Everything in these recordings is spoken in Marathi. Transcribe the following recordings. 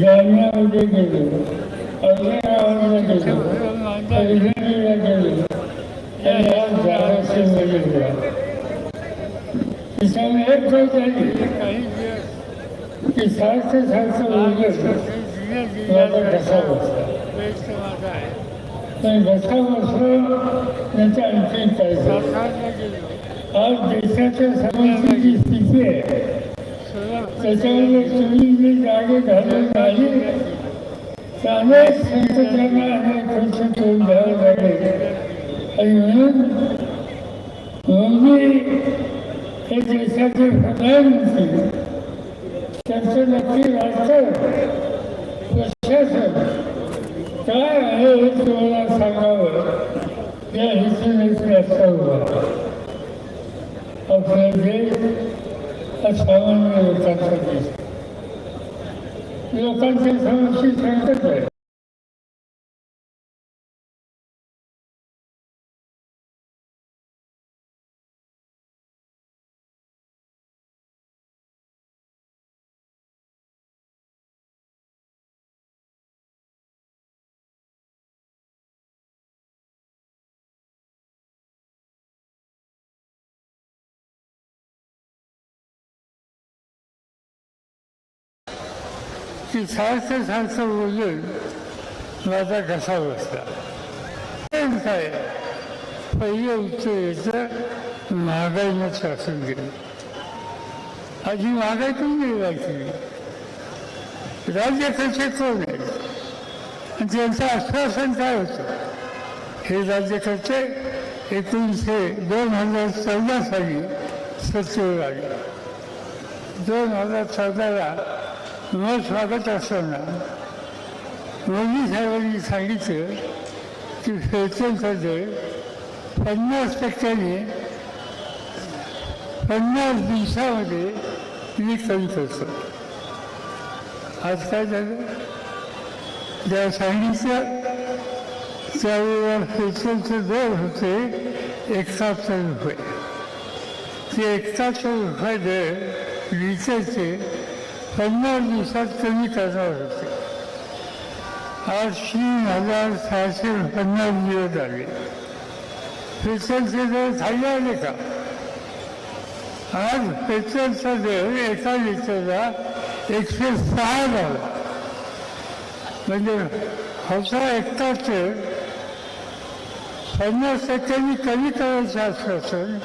जालन्यामध्ये गेलो औरंगाबादला गेलो परभणीला गेलो आणि आज धाराशिवमध्ये गेलो त्याच्यामुळे एक गोष्ट झाली की सारखं सारखं उलट माझा घसा बसला पण घसा बसलो त्याच्या आणखी काय झालं आज देशाच्या समस्येची स्थिती आहे तुम्ही जागे घालून आले तर अनेक लागेल आणि म्हणून मोदी हे देशाचे प्रधानमंत्री त्यांचं नक्की राष्ट्र प्रशासन काय आहे हे तुम्हाला सांगावं या हेतूनेच मी आपला देश हा सामान्य लोकांचा देश लोकांच्या समस्या संकट आहे. की सारखं सारखं बोलून माझा घसा बसला. काय पहिलं उत्तर येतं महागाईनं शासन गेलं आधी महागाई पण गेली राज्याकडचे कोण आहे आणि त्यांचं आश्वासन काय होतं? हे राज्यकर्ते एकोणीसशे दोन हजार चौदा साली सत्तेवर आले. दोन हजार चौदाला मग स्वागत असताना मोदी साहेबांनी सांगितलं की पेट्रोलचा दर पन्नास टक्क्याने पन्नास दिवसामध्ये मी कमी करतो. आज काय झालं? ज्या सांगितलं त्यावेळेला पेट्रोलचे दर होते एकाहत्तर रुपये. ते एकाहत्तर रुपये दर लिटरचे पन्नास दिवसात कमी करणार होते आज तीन हजार सहाशे पन्नास दिवस आले पेट्रोलचे दर खाली आले का आज पेट्रोलचा दर एका लिटरला एकशे सहा झाला म्हणजे होता एकाहत्तर पन्नास टक्क्यांनी कमी करायचं आश्वासन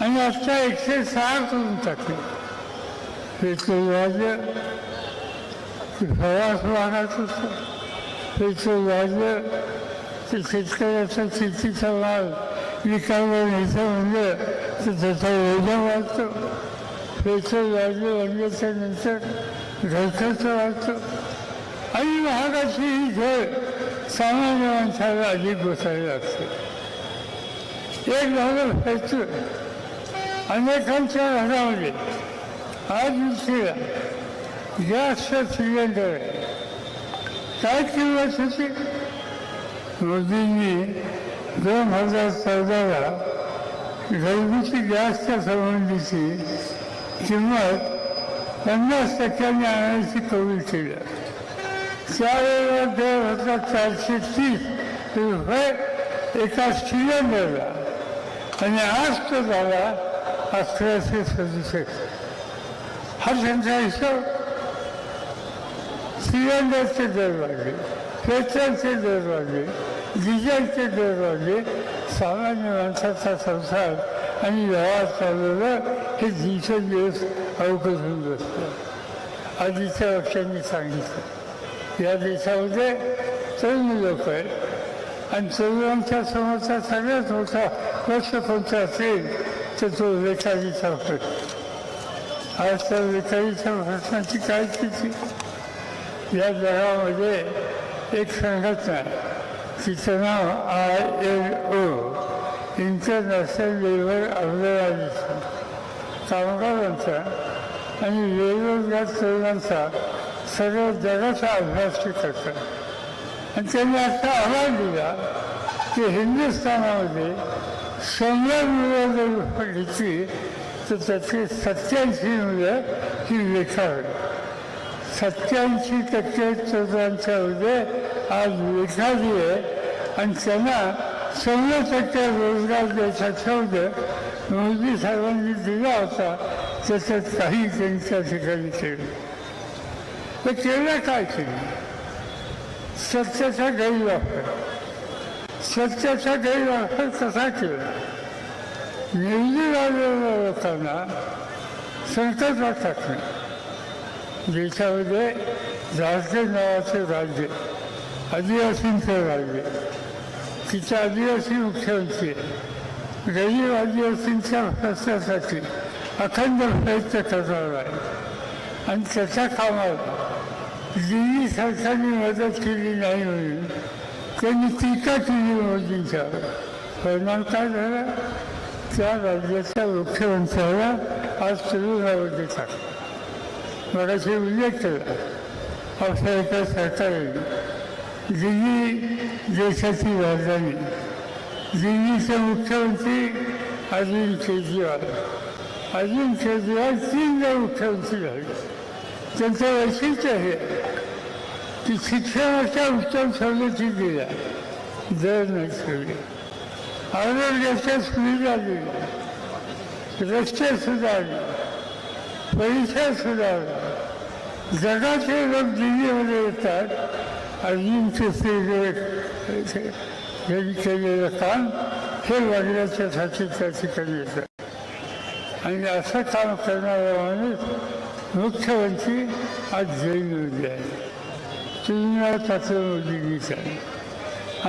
आणि आता एकशे सहा करून टाकले पेट्रोल वाढलं की प्रवास वाढत पेट्रोल वाढलं तर शेतकऱ्याचा शेतीचा माल विकायला घ्यायचं म्हणलं तर त्याचा ओझा वाढतो पेट्रोल वाढलं वाढल्याच्या नंतर घरखर्च वाढतो आणि महागाची ही झळ सामान्य माणसाला अधिक बसायला लागते एक झालं पेट्रोल अनेकांच्या घरामध्ये आज उशिरा गॅसचं सिलेंडर आहे काय किंमत होती. मोदींनी दोन हजार चौदाला घरगुती गॅसच्या संबंधीची किंमत पन्नास टक्क्यांनी आणायची कबूल केलं. त्यावेळेला दर होता चारशे तीस रुपये एका सिलेंडरला. आणि आज तो झाला अकराशे सदुसष्ट. हा त्यांचा हिशोब सिलेंडरचे दर वाढले पेट्रोलचे दर वाढले डिझेलचे दर वाढले सामान्य माणसाचा संसार आणि व्यवहार चालवलं हे दिवसेंदिवस अवघड होऊन बसलं आधीच्या वर्षांनी सांगितलं. या देशामध्ये तरुण लोक आहेत. आणि तरुणांच्या समोरचा सगळ्यात मोठा प्रश्न कोणता असेल? तर तो बेकारीचा प्रश्न. आज त्या बेकारीच्या प्रश्नाची काय स्थिती? या जगामध्ये एक संघटना तिचं नाव I L O. International labour organisation. कामगारांचा आणि वेगवेगळ्या तरुणांचा सर्व जगाचा अभ्यास ते करतात. आणि त्यांनी असा आवाज दिला की हिंदुस्थानामध्ये शंभर मुलं जर घेतली तर त्यातली सत्याऐंशी मुलं ही बेकार सत्याऐंशी टक्के तरुणांच्यामध्ये आज बेकारी आहे आणि त्यांना सव्वा टक्के रोजगार द्यायचा शब्द मोदी साहेबांनी दिला होता त्याच्यात काही त्यांच्या ठिकाणी केलं. तर केलं काय केलं? सत्याचा गैरवापर. सत्याचा गैरवापर कसा केला? निवडून आलेल्या लोकांना संकटात टाकणे. देशामध्ये झारखंड नावाचे राज्य आदिवासींचं राज्य तिथे आदिवासी मुख्यमंत्री गरीब आदिवासींच्या प्रश्नासाठी अखंड प्रयत्न करणार आहे. आणि त्याच्या कामाला दिल्ली सरकारने मदत केली नाही म्हणून त्यांनी टीका केली मोदींच्यावर परिणाम काय झाला? त्या राज्याच्या मुख्यमंत्र्याला आज तुरुंगामध्ये देतात मगाशी उल्लेख केला आपल्या एका सरकारने दिल्ली देशाची राजधानी दिल्लीचे मुख्यमंत्री अरविंद केजरीवाल अरविंद केजरीवाल तीनदा मुख्यमंत्री झाले त्यांचं वैशिष्ट्य आहे की शिक्षणाच्या उत्तम सवलती दिल्या दर नाही सगळी आरोग्याच्या सुविधा दिल्या रस्ते सुधारले पैसे सुधारला जगाचे लोक दिल्लीमध्ये येतात. अजिंक्य यांनी केलेलं काम हे वाढल्याच्यासाठी त्या ठिकाणी येतं आणि असं काम करणारा माणूस मुख्यमंत्री आज जैन जेलमध्ये आहे तुलना त्याचं मोदींनीच आहे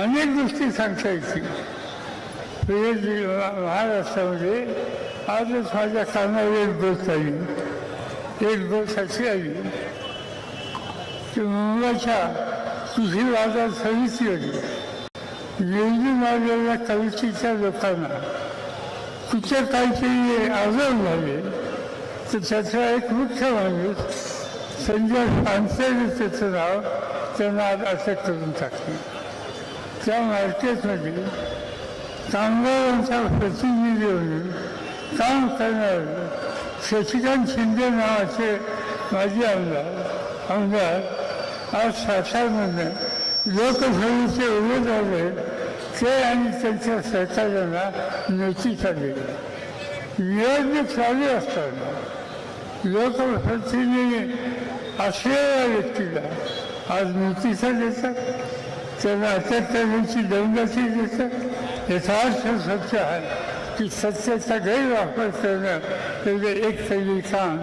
अनेक गोष्टी सांगता येतील. म्हणजे महाराष्ट्रामध्ये आजच माझ्या कानावर एक गोष्ट आली एक गोष्ट अशी आली की मुंबईच्या कृषी बाजार समितीमध्ये निवडून आलेल्या कमिटीच्या लोकांना कुठे काहीतरी आजार झाले तर त्याचा एक मुख्य माणूस संजय पानसरे त्याचं नाव त्यांना आज अटक करून टाकले त्या मार्केटमध्ये कामगारांचा प्रतिनिधी म्हणून काम करणार शशिकांत शिंदे नावाचे माजी आमदार आमदार आज सातारमधून लोकसभेचे उमेदवार आहेत ते आणि त्यांच्या सरकारांना नोटीस आली निवडणूक चालू असताना लोकप्रतिनिधी असलेल्या व्यक्तीला आज नोटिसा देतात त्यांना अटक करण्याची दंडाची देतात याचा अर्थ सत्य आहे की सत्याचा गैरवापर करणं म्हणजे एक पहिली काम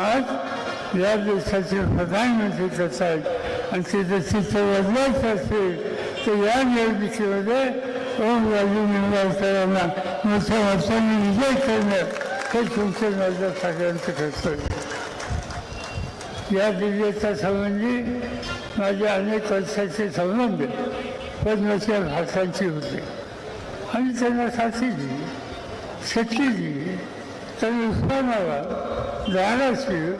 आज या देशाचे प्रधानमंत्री करत आहेत आणि ते जर चित्र बदलायचं असेल तर या निवडणुकीमध्ये ओम राजू निंबाळकरांना मोठ्या मतांनी विजय करणं हे तुमचं माझ्या सगळ्यांचं कर्तव्य या दिव्याच्या संबंधी माझे अनेक वर्षाचे संबंध पद्मच्या भाषांची होते आणि त्यांना साथी दिली शक्ती दिली त्यांनी उत्पन्नाला धाराशिव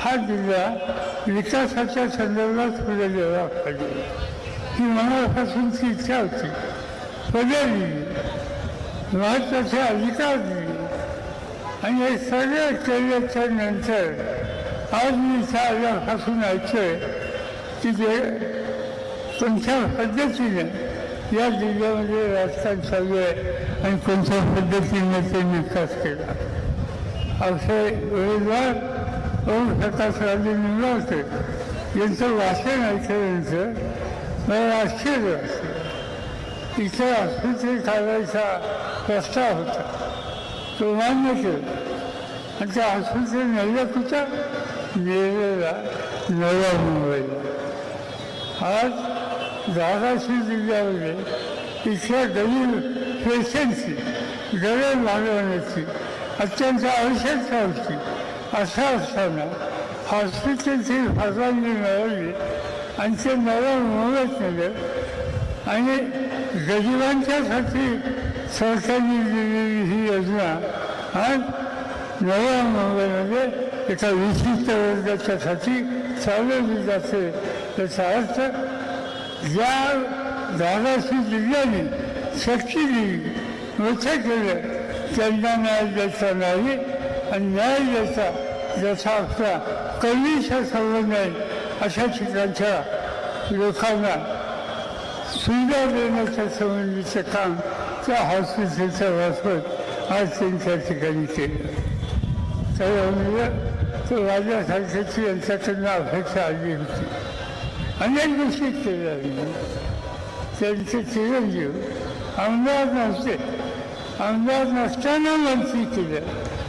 हा जिल्हा विकासाच्या संदर्भात पुढे गेला पाहिजे ही मनापासूनची इच्छा होती. पदे दिली महत्त्वाचे अधिकार दिले आणि हे सगळे केल्याच्यानंतर आज मी त्या आल्यापासून ऐकतोय की जे तुमच्या पद्धतीने या जिल्ह्यामध्ये राजकारण चालू आहे आणि कोणत्या पद्धतीने ते विकास केला. असे उमेदवार ओम प्रकाश प्रकाशराजे निंबाळकर यांचं वाचन ऐकल्यानंतर मला आश्चर्य वाटलं. इथं आस्पत्रे काढायचा प्रस्ताव होता. तो मान्य केला. आणि त्या आस्पत्रे नेल्या कुठं? नेलेला नव्या मुंबईला. आज जागाशी जिल्ह्यामध्ये इथल्या गरीब पेशंटची गरज भागवण्याची अत्यंत आवश्यकता होती असं असताना हॉस्पिटलची परवानगी मिळवली आणि ते नव्या मुंबईत नेलं. आणि गरिबांच्यासाठी सरकारने दिलेली ही योजना आज नव्या मुंबईमध्ये एका विशिष्ट वर्गाच्यासाठी चालवली जाते. त्याचा अर्थ ज्या धाराशिव जिल्ह्याने शक्ती दिली मोठं केलं त्यांना न्याय द्यायचा नाही आणि न्याय द्यायचा ज्याचा आपला कवीचा संबंध आहे अशा ठिकाणच्या लोकांना सुविधा देण्याच्या संबंधीचं काम त्या हॉस्पिटलच्या मार्फत आज अनेक गोष्टी केल्या मी त्यांचे चिरंजीव आमदार नव्हते आमदार नसताना मंत्री केलं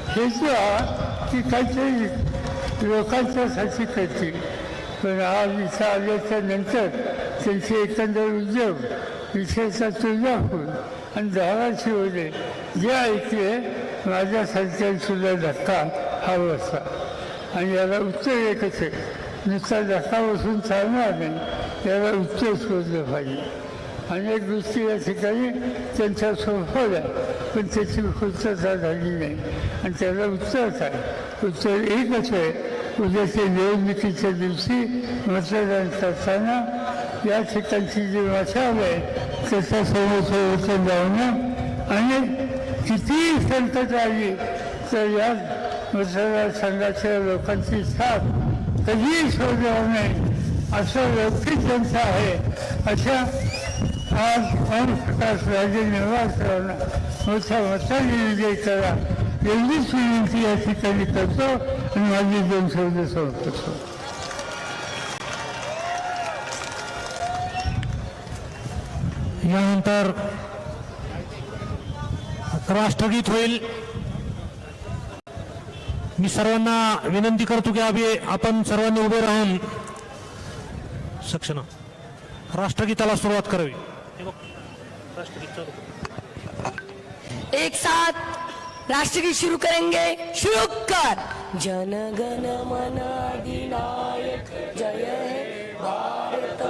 हेतू हा की काहीतरी लोकांच्यासाठी करतील पण आज इथं आल्याच्यानंतर त्यांचे एकंदर उद्योग विशेषतः तुळजापूर आणि धाराशिवले जे ऐकले माझ्यासारख्या सुद्धा धक्का हा बसला आणि याला उत्तर एकच आहे नुसता धक्का बसून चालणार नाही याला उत्तर शोधलं पाहिजे. अनेक गोष्टी या ठिकाणी त्यांच्या सोपवल्या पण त्याची पूर्तता झाली नाही. आणि त्याला उत्तर काय उत्तर एकच आहे. उद्याच्या निवडणुकीच्या दिवशी मतदान करताना या ठिकाणची जी मशाल आहे त्याच्यासमोर संरक्षण लावणं आणि कितीही संकट आली तर या मतदारसंघाच्या लोकांची साथ कधीही सोडलं नाही असं व्यक्तिक त्यांचं आहे. अशा आज ओम प्रकाश राजे निवासरावांना मोठ्या मताने विजय करा. एवढीच विनंती या ठिकाणी करतो आणि माझी दोन शब्द सोडतो यानंतर राष्ट्रगीत होईल. मी सर्वांना विनंती करतो की आम्ही आपण सर्वांनी उभे राहून सक्षम राष्ट्रगीताला सुरुवात करावी. एक साथ राष्ट्रगीत शुरू करेंगे. शुरू कर. जनगण मन अधिनायक जय भारत